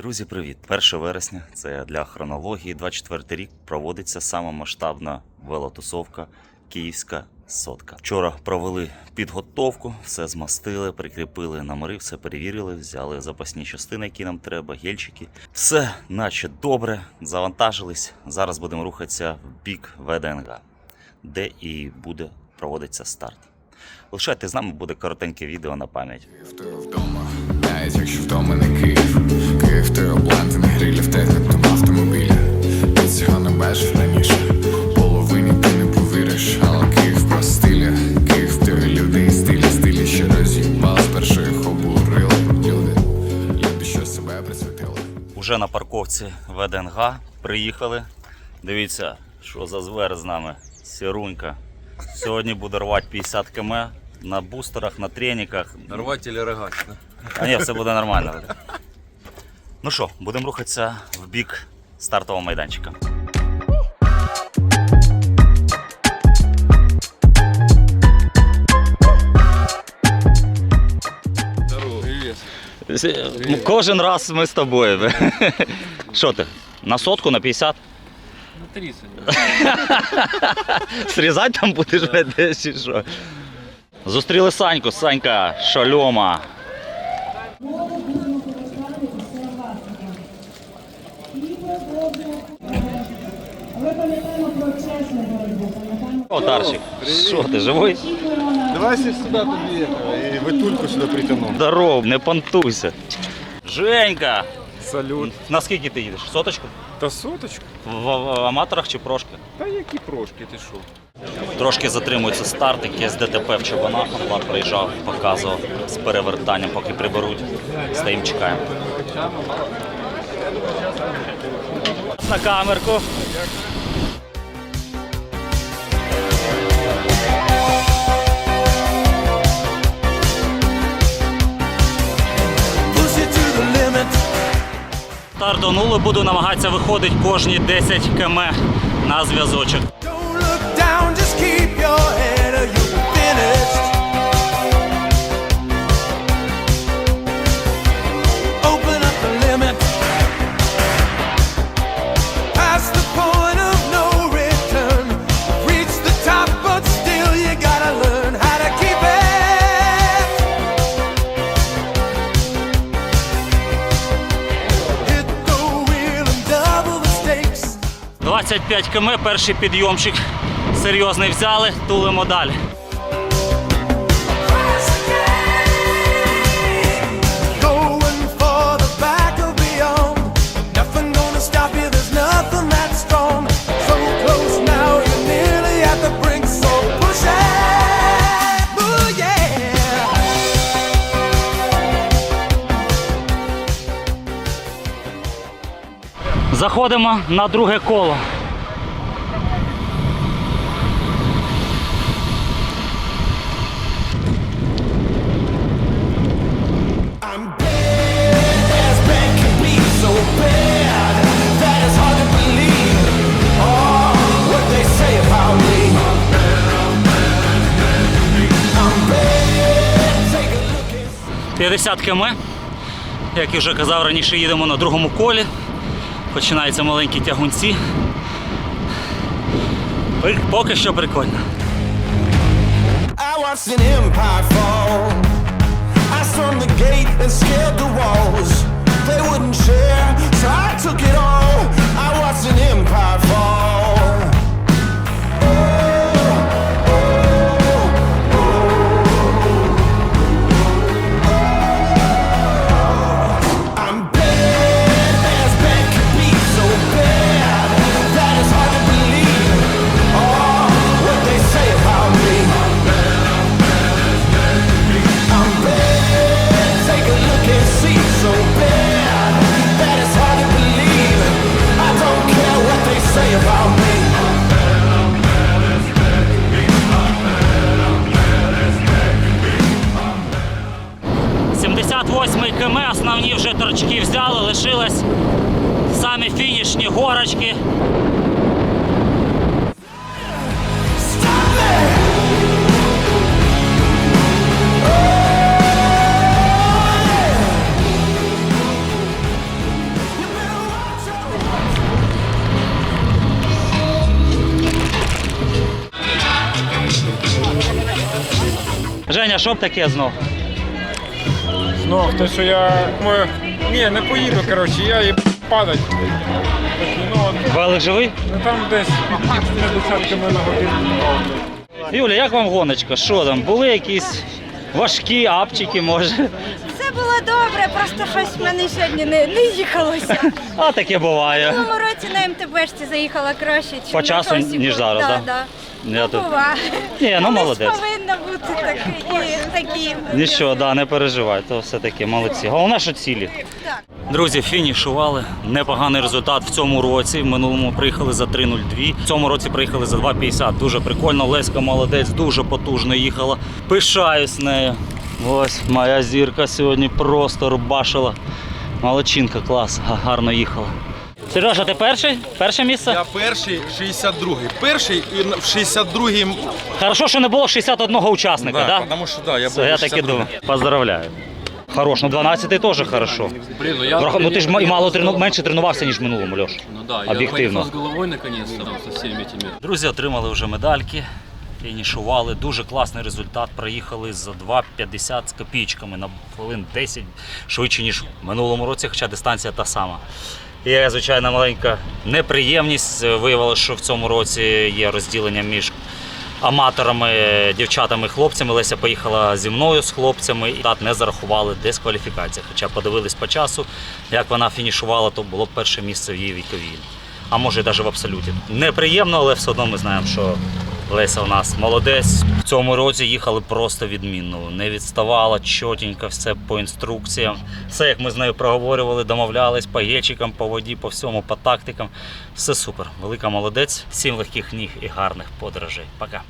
Друзі, привіт! 1 вересня це для хронології. 24 рік проводиться сама масштабна велотусовка Київська сотка. Вчора провели підготовку, все змастили, прикріпили номери, все перевірили, взяли запасні частини, які нам треба, гельчики. Все, наче добре, завантажились. Зараз будемо рухатися в бік ВДНГ, де і буде проводитися старт. Лишайте з нами буде коротеньке відео на пам'ять. Ти вдома, навіть якщо вдома не Київ. Київ ти обладнаний не грилів, технік та автомобіля. Ти цього не бачив раніше. Половині ти не повіриш, але Київ про стиля. Київ ти люди і стилі, стилі, що роз'їбали, спершу їх обурили. Люди, люди, що себе присвятили. Уже на парковці ВДНГ приїхали. Дивіться, що за звер з нами. Сірунька. Сьогодні буде рвати 50 км на бустерах, на треніках. Рвать или рогать. А ні, все буде нормально. Ну що, будемо рухатися в бік стартового майданчика. Кожен раз ми з тобою. Що ти? На сотку, на 50? 30. Срізати там будеш десь чи що? Зустріли Саньку, Санька, шальома. О, Тарчик, що ти живий? Давай сюда тобі это, і витульку сюди притягну. Здоров, не понтуйся. Женька! Салют. Наскільки ти їдеш? Соточку? Та соточку? В, в- аматорах чи прошки? Та які прошки, ти що? Трошки затримується старт, якесь ДТП в Чобанах. Влад приїжджав, показував з перевертанням, поки приберуть. Стоїмо, чекаємо. На камерку. Стартанули, буду намагатися виходити кожні 10 км на зв'язочок. 25 км, перший підйомчик серйозний взяли, тулимо далі. Going for the back 50 км. Як і вже казав раніше, їдемо на другому колі. Починаються маленькі тягунці. Поки що прикольно. I 8 км, основні вже торчки взяли, лишились самі фінішні горочки. Женя, що б таке знов? Ну, те, що я. Ми... Ні, не поїду, коротше, я їб падать. Ну, живий? ну, там десь під 50 км на годину. Юля, як вам гоночка? Що там? Були якісь важкі апчики, може? Все було добре, просто щось в мене сьогодні не, не їхалося. А таке буває. В цьому році на МТБшці заїхала краще, ніж По часу, ніж зараз, да? да? Я Ну, тут- бува. Ні, ну, молодець. повинно бути такі, і. Нічого, да, не переживай, то все таки молодці. Головне, що цілі. Друзі, фінішували. Непоганий результат в цьому році. В минулому приїхали за 3.02. В цьому році приїхали за 2.50. Дуже прикольно. Леська молодець, дуже потужно їхала. Пишаюсь нею. Ось моя зірка сьогодні просто рубашила. Молодчинка, клас, гарно їхала. Сережа, ти перший? Перше місце? Я перший, 62-й. Перший і в 62-й. Хорошо, що не було 61 учасника, так? Да, Тому що да, я Все, я так і думаю. Поздравляю. Хорош, ну 12-й теж хорошо. Блин, ну я... Врах- Ну ти ж м- і мало трену... менше тренувався, ніж в минулому, Льош. Ну да, я Об'єктивно. поехал с головой наконец-то там, со всеми этими. Друзі, отримали вже медальки, фінішували. Дуже класний результат. Проїхали за 2,50 з копійками на хвилин 10 швидше, ніж в минулому році, хоча дистанція та сама. Є, звичайно, маленька неприємність. Виявилося, що в цьому році є розділення між аматорами, дівчатами і хлопцями. Леся поїхала зі мною з хлопцями і так не зарахували дискваліфікації. Хоча подивились по часу, як вона фінішувала, то було перше місце в її віковій. А може навіть в абсолюті. Неприємно, але все одно ми знаємо, що Леся у нас молодець. В цьому році їхали просто відмінно. Не відставала чотенько, все по інструкціям. Все, як ми з нею проговорювали, домовлялись по гечикам, по воді, по всьому, по тактикам. Все супер. Велика молодець. Всім легких ніг і гарних подорожей. Пока.